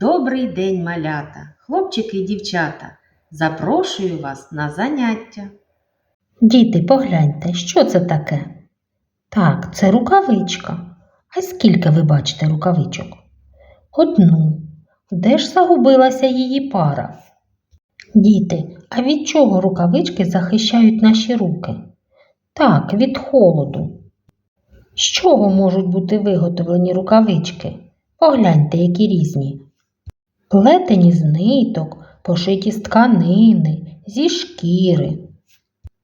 Добрий день, малята, хлопчики і дівчата. Запрошую вас на заняття. Діти, погляньте, що це таке? Так, це рукавичка. А скільки ви бачите рукавичок? Одну. Де ж загубилася її пара? Діти, а від чого рукавички захищають наші руки? Так, від холоду. З чого можуть бути виготовлені рукавички? Погляньте, які різні. Плетені з ниток, пошиті з тканини, зі шкіри.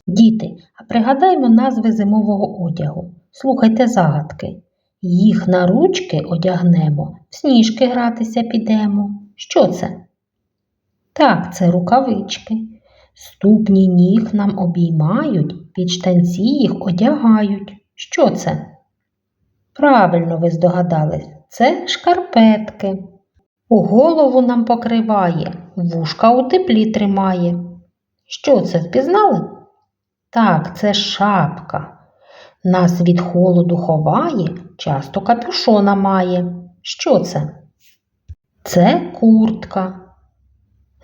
Діти, а пригадаймо назви зимового одягу. Слухайте загадки. Їх на ручки одягнемо, в сніжки гратися підемо. Що це? Так, це рукавички. Ступні ніг нам обіймають, під штанці їх одягають. Що це? Правильно ви здогадались, це шкарпетки. Голову нам покриває, вушка у теплі тримає. Що це впізнали? Так, це шапка. Нас від холоду ховає, часто капюшона має. Що це? Це куртка.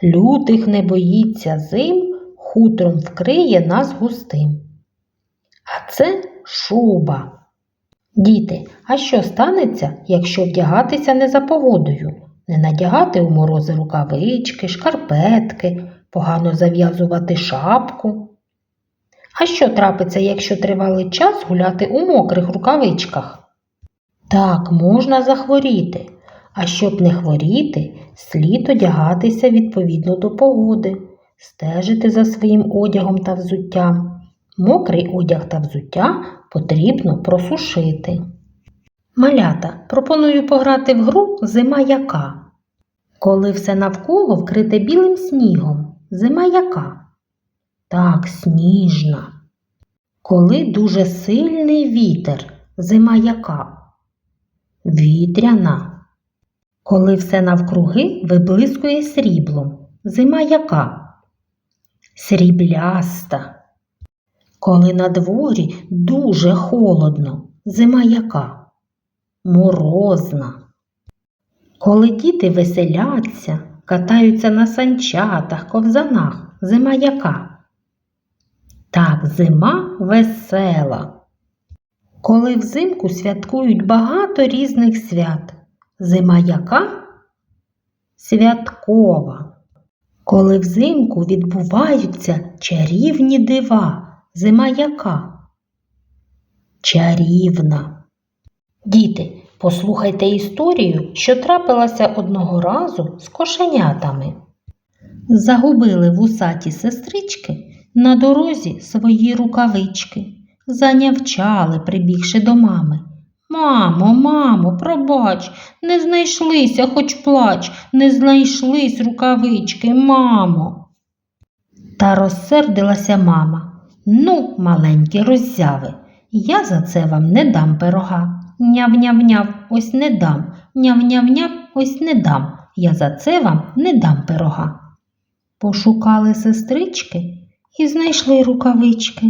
Лютих не боїться зим, хутром вкриє нас густим. А це шуба. Діти, а що станеться, якщо вдягатися не за погодою? Не надягати у морози рукавички, шкарпетки, погано зав'язувати шапку? А що трапиться, якщо тривалий час гуляти у мокрих рукавичках? Так, можна захворіти. А щоб не хворіти, слід одягатися відповідно до погоди, стежити за своїм одягом та взуттям. Мокрий одяг та взуття потрібно просушити. Малята, пропоную пограти в гру Зима яка. Коли все навколо вкрите білим снігом, зима яка? Так, сніжна. Коли дуже сильний вітер, зима яка? Вітряна. Коли все навкруги виблискує сріблом, зима яка? Срібляста. Коли на дворі дуже холодно, зима яка? Морозна. Коли діти веселяться, катаються на санчатах, ковзанах, зима яка? Так, зима весела. Коли взимку святкують багато різних свят, зима яка? Святкова. Коли взимку відбуваються чарівні дива, зима яка? Чарівна. Діти, послухайте історію, що трапилася одного разу з кошенятами. Загубили вусаті сестрички на дорозі свої рукавички, занявчали, прибігши до мами. Мамо, мамо, пробач, не знайшлися, хоч плач, не знайшлись рукавички, мамо. Та розсердилася мама. Ну, маленькі роззяви, я за це вам не дам пирога. Няв-няв-няв, ось не дам, няв-няв-няв, ось не дам. Я за це вам не дам пирога. Пошукали сестрички і знайшли рукавички.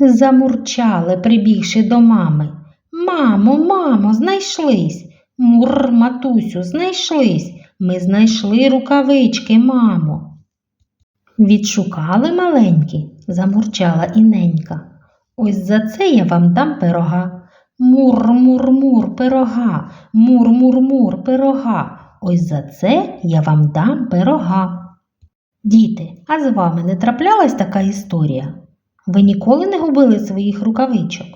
Замурчали, прибігши до мами. Мамо, мамо, знайшлись. Мур, матусю, знайшлись. Ми знайшли рукавички, мамо. Відшукали маленькі, замурчала іненька. Ось за це я вам дам пирога. Мур-мур-мур пирога, мур-мур-мур пирога. Ось за це я вам дам пирога. Діти, а з вами не траплялась така історія? Ви ніколи не губили своїх рукавичок?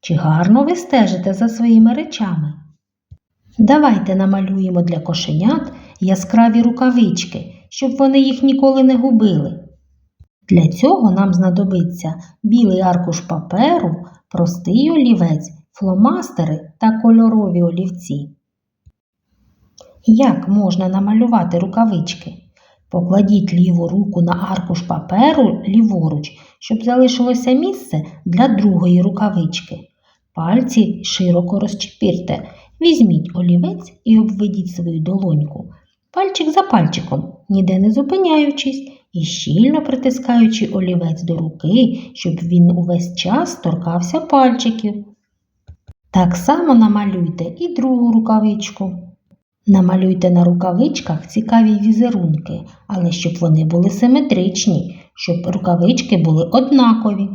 Чи гарно ви стежите за своїми речами? Давайте намалюємо для кошенят яскраві рукавички, щоб вони їх ніколи не губили. Для цього нам знадобиться білий аркуш паперу, простий олівець, фломастери та кольорові олівці. Як можна намалювати рукавички? Покладіть ліву руку на аркуш паперу ліворуч, щоб залишилося місце для другої рукавички. Пальці широко розчепірте. Візьміть олівець і обведіть свою долоньку. Пальчик за пальчиком, ніде не зупиняючись і щільно притискаючи олівець до руки, щоб він увесь час торкався пальчиків. Так само намалюйте і другу рукавичку. Намалюйте на рукавичках цікаві візерунки, але щоб вони були симетричні, щоб рукавички були однакові.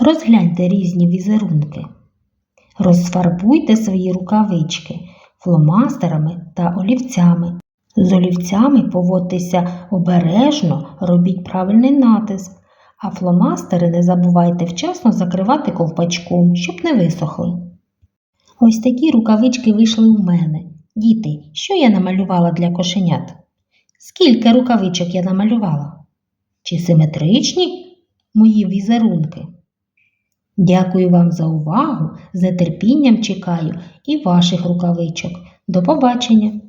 Розгляньте різні візерунки. Розфарбуйте свої рукавички фломастерами та олівцями. З олівцями поводьтеся обережно, робіть правильний натиск, а фломастери не забувайте вчасно закривати ковпачком, щоб не висохли. Ось такі рукавички вийшли у мене. Діти, що я намалювала для кошенят? Скільки рукавичок я намалювала? Чи симетричні мої візерунки? Дякую вам за увагу. З нетерпінням чекаю і ваших рукавичок. До побачення!